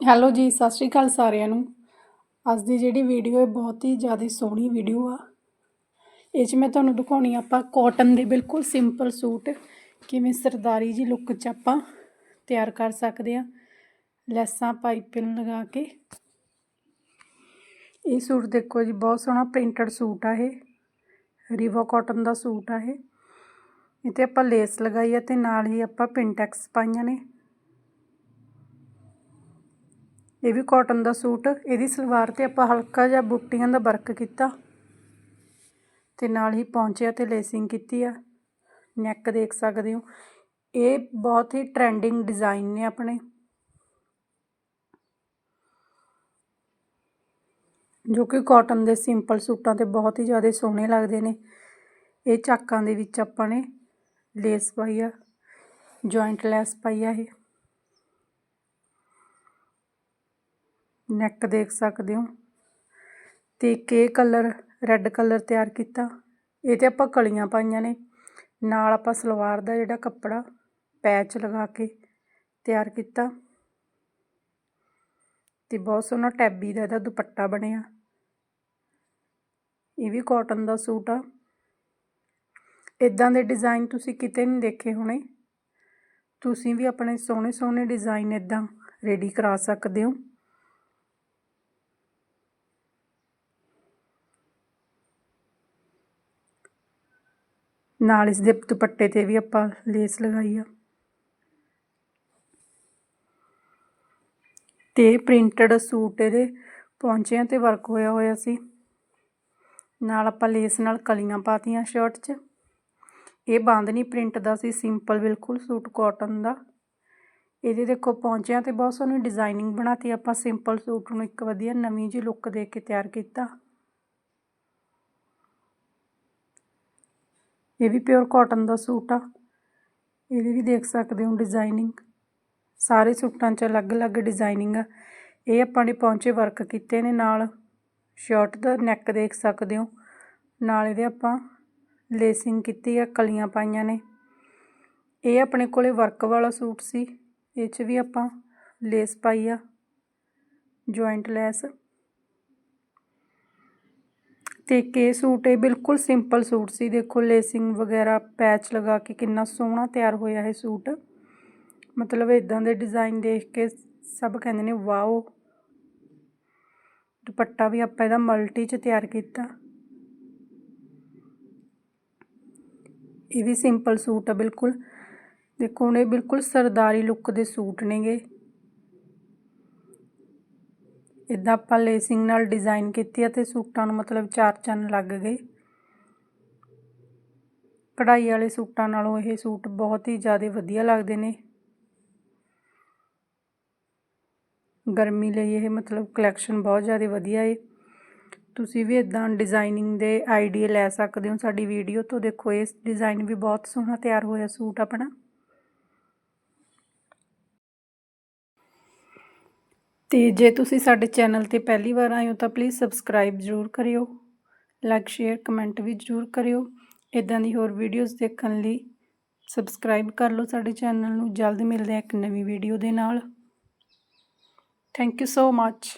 Hello ਜੀ, ਸਤਿ ਸ਼੍ਰੀ ਅਕਾਲ ਸਾਰਿਆਂ ਨੂੰ। ਅੱਜ ਦੀ ਜਿਹੜੀ ਵੀਡੀਓ ਹੈ ਬਹੁਤ ਹੀ ਜ਼ਿਆਦਾ ਸੋਹਣੀ ਵੀਡੀਓ ਆ। ਇਹ 'ਚ ਮੈਂ ਤੁਹਾਨੂੰ ਦਿਖਾਉਣੀ ਆਪਾਂ ਕਾਟਨ ਦੇ ਬਿਲਕੁਲ ਸਿੰਪਲ ਸੂਟ। ਕਿਵੇਂ ਸਰਦਾਰੀ ਜੀ ਲੁੱਕ 'ਚ ਆਪਾਂ ਤਿਆਰ ਕਰ ਸਕਦੇ ਆ। ਲੈਸਾਂ ਪਾਈਪਿੰਗ ਲਗਾ ਕੇ। ਇਹ ਸੂਟ ਦੇਖੋ ਜੀ, ਬਹੁਤ ਸੋਹਣਾ ਪ੍ਰਿੰਟਡ ਸੂਟ ਆ ਇਹ। ਰਿਵਾ ਕਾਟਨ ਦਾ ਸੂਟ ਆ ਇਹ। ਇਹ 'ਤੇ ਆਪਾਂ ਲੇਸ ਲਗਾਈ ਆ ਤੇ ਨਾਲ ਹੀ ਆਪਾਂ ਪਿੰਟੈਕਸ ਪਾਈਆਂ ਨੇ। ਇਹ ਵੀ ਕਾਟਨ ਦਾ ਸੂਟ। ਇਹਦੀ ਸਲਵਾਰ ਤੇ ਆਪਾਂ ਹਲਕਾ ਜਿਹਾ ਬੁੱਟੀਆਂ ਦਾ ਵਰਕ ਕੀਤਾ। ਤੇ ਨਾਲ ਹੀ ਪੌਂਚਿਆ ਤੇ ਲੇਸਿੰਗ ਕੀਤੀ ਆ। ਨੈਕ ਦੇਖ ਸਕਦੇ ਹੋ। ਇਹ ਬਹੁਤ ਹੀ ਟ੍ਰੈਂਡਿੰਗ ਡਿਜ਼ਾਈਨ ਨੇ ਆਪਣੇ। ਜੋ ਕਿ ਕਾਟਨ ਦੇ ਸਿੰਪਲ ਸੂਟਾਂ ਤੇ ਬਹੁਤ ਹੀ ਜ਼ਿਆਦਾ ਸੋਹਣੇ ਲੱਗਦੇ ਨੇ। ਇਹ ਚਾਕਾਂ ਦੇ ਵਿੱਚ ਆਪਾਂ ਨੇ ਲੇਸ ਪਾਈ ਆ। ਜੁਆਇੰਟ ਲੈਸ ਪਾਈ ਆ ਇਹ। ਨੈਕ ਦੇਖ ਸਕਦੇ ਹੋ। ਤੇ ਕੇ ਕਲਰ ਰੈੱਡ ਕਲਰ ਤਿਆਰ ਕੀਤਾ। ਇਹ ਤੇ ਆਪਾਂ ਕਲੀਆਂ ਪਾਈਆਂ ਨੇ। ਨਾਲ ਆਪਾਂ ਸਲਵਾਰ ਦਾ ਜਿਹੜਾ ਕੱਪੜਾ ਪੈਚ ਲਗਾ ਕੇ ਤਿਆਰ ਕੀਤਾ। ਤੇ ਬਹੁਤ ਸੋਹਣਾ ਟੈਬੀ ਦਾ ਇਹਦਾ ਦੁਪੱਟਾ ਬਣਿਆ। ਇਹ ਵੀ ਕਾਟਨ ਦਾ ਸੂਟ ਆ। ਇਦਾਂ ਦੇ ਡਿਜ਼ਾਈਨ ਤੁਸੀਂ ਕਿਤੇ ਨਹੀਂ ਦੇਖੇ ਹੋਣੇ। ਤੁਸੀਂ ਵੀ ਆਪਣੇ ਸੋਹਣੇ ਸੋਹਣੇ ਡਿਜ਼ਾਈਨ ਇਦਾਂ ਰੈਡੀ ਕਰਾ ਸਕਦੇ ਹੋ। ਨਾਲ ਇਸ ਦੇ ਦੁਪੱਟੇ ਤੇ ਵੀ ਆਪਾਂ ਲੇਸ ਲਗਾਈ ਆ। ਤੇ ਪ੍ਰਿੰਟਡ ਸੂਟ ਇਹਦੇ ਪੌਂਚਿਆਂ ਤੇ ਵਰਕ ਹੋਇਆ ਹੋਇਆ ਸੀ। ਨਾਲ ਆਪਾਂ ਲੇਸ ਨਾਲ ਕਲੀਆਂ ਪਾਤੀਆਂ ਸ਼ਰਟ 'ਚ। ਇਹ ਬਾਂਦਨੀ ਪ੍ਰਿੰਟ ਦਾ ਸੀ ਸਿੰਪਲ ਬਿਲਕੁਲ ਸੂਟ ਕਾਟਨ ਦਾ। ਇਹਦੇ ਦੇਖੋ ਪੌਂਚਿਆਂ ਤੇ ਬਹੁਤ ਸੋਹਣੀ ਡਿਜ਼ਾਈਨਿੰਗ ਬਣਾਤੀ, ਆਪਾਂ ਸਿੰਪਲ ਸੂਟ ਨੂੰ ਇੱਕ ਵਧੀਆ ਨਵੀਂ ਜਿਹੀ ਲੁੱਕ ਦੇ ਕੇ ਤਿਆਰ ਕੀਤਾ। ਇਹ ਵੀ ਪਿਓਰ ਕਾਟਨ ਦਾ ਸੂਟ ਆ। ਇਹਦੀ ਵੀ ਦੇਖ ਸਕਦੇ ਹੋ ਡਿਜ਼ਾਈਨਿੰਗ ਸਾਰੇ ਸੂਟਾਂ 'ਚ ਅਲੱਗ-ਅਲੱਗ ਡਿਜ਼ਾਈਨਿੰਗ ਆ। ਇਹ ਆਪਾਂ ਨੇ ਪੌਂਚੇ ਵਰਕ ਕੀਤੇ ਨੇ ਨਾਲ। ਸ਼ਰਟ ਦਾ ਨੈਕ ਦੇਖ ਸਕਦੇ ਹੋ। ਨਾਲ ਇਹਦੇ ਆਪਾਂ ਲੇਸਿੰਗ ਕੀਤੀ ਆ, ਕਲੀਆਂ ਪਾਈਆਂ ਨੇ। ਇਹ ਆਪਣੇ ਕੋਲੇ ਵਰਕ ਵਾਲਾ ਸੂਟ ਸੀ। ਇਹ 'ਚ ਵੀ ਆਪਾਂ ਲੇਸ ਪਾਈ ਆ। ਜੁਆਇੰਟ ਲੈਸ ਤੇ ਕੇ ਸੂਟ, ਇਹ ਬਿਲਕੁਲ ਸਿੰਪਲ ਸੂਟ ਸੀ। ਦੇਖੋ ਲੇਸਿੰਗ ਵਗੈਰਾ ਪੈਚ ਲਗਾ ਕੇ ਕਿੰਨਾ ਸੋਹਣਾ ਤਿਆਰ ਹੋਇਆ ਇਹ ਸੂਟ। ਮਤਲਬ ਇਦਾਂ ਦੇ ਡਿਜ਼ਾਈਨ ਦੇਖ ਕੇ ਸਭ ਕਹਿੰਦੇ ਨੇ, ਵਾਓ! ਦੁਪੱਟਾ ਵੀ ਆਪਾਂ ਇਹਦਾ ਮਲਟੀ 'ਚ ਤਿਆਰ ਕੀਤਾ। ਇਹ ਵੀ ਸਿੰਪਲ ਸੂਟ ਆ, ਬਿਲਕੁਲ। ਦੇਖੋ, ਹੁਣ ਇਹ ਬਿਲਕੁਲ ਸਰਦਾਰੀ ਲੁੱਕ ਦੇ ਸੂਟ ਨੇਗੇ। ਇਦਾਂ ਆਪਾਂ ਲੇਸਿੰਗ ਨਾਲ ਡਿਜ਼ਾਈਨ ਕੀਤੀ ਅਤੇ ਸੂਟਾਂ ਨੂੰ ਮਤਲਬ ਚਾਰ ਚੰਨ ਲੱਗ ਗਏ। ਕਢਾਈ ਵਾਲੇ ਸੂਟਾਂ ਨਾਲੋਂ ਇਹ ਸੂਟ ਬਹੁਤ ਹੀ ਜ਼ਿਆਦਾ ਵਧੀਆ ਲੱਗਦੇ ਨੇ। ਗਰਮੀ ਲਈ ਇਹ ਮਤਲਬ ਕਲੈਕਸ਼ਨ ਬਹੁਤ ਜ਼ਿਆਦਾ ਵਧੀਆ ਏ। ਤੁਸੀਂ ਵੀ ਇਦਾਂ ਡਿਜ਼ਾਈਨਿੰਗ ਦੇ ਆਈਡੀਆ ਲੈ ਸਕਦੇ ਹੋ ਸਾਡੀ ਵੀਡੀਓ ਤੋਂ। ਦੇਖੋ, ਇਸ ਡਿਜ਼ਾਈਨ ਵੀ ਬਹੁਤ ਸੋਹਣਾ ਤਿਆਰ ਹੋਇਆ ਸੂਟ ਆਪਣਾ। ਤੇ ਜੇ ਤੁਸੀਂ ਸਾਡੇ ਚੈਨਲ ਤੇ ਪਹਿਲੀ ਵਾਰ ਆਏ ਹੋ ਤਾਂ ਪਲੀਜ਼ ਸਬਸਕ੍ਰਾਈਬ ਜ਼ਰੂਰ ਕਰਿਓ ਲਾਈਕ ਸ਼ੇਅਰ ਕਮੈਂਟ ਵੀ ਜ਼ਰੂਰ ਕਰਿਓ। ਇਦਾਂ ਦੀ ਹੋਰ ਵੀਡੀਓਜ਼ ਦੇਖਣ ਲਈ ਸਬਸਕ੍ਰਾਈਬ ਕਰ ਲਓ ਸਾਡੇ ਚੈਨਲ ਨੂੰ। ਜਲਦ ਮਿਲਦੇ ਆ ਇੱਕ ਨਵੀਂ ਵੀਡੀਓ ਦੇ ਨਾਲ। Thank you so much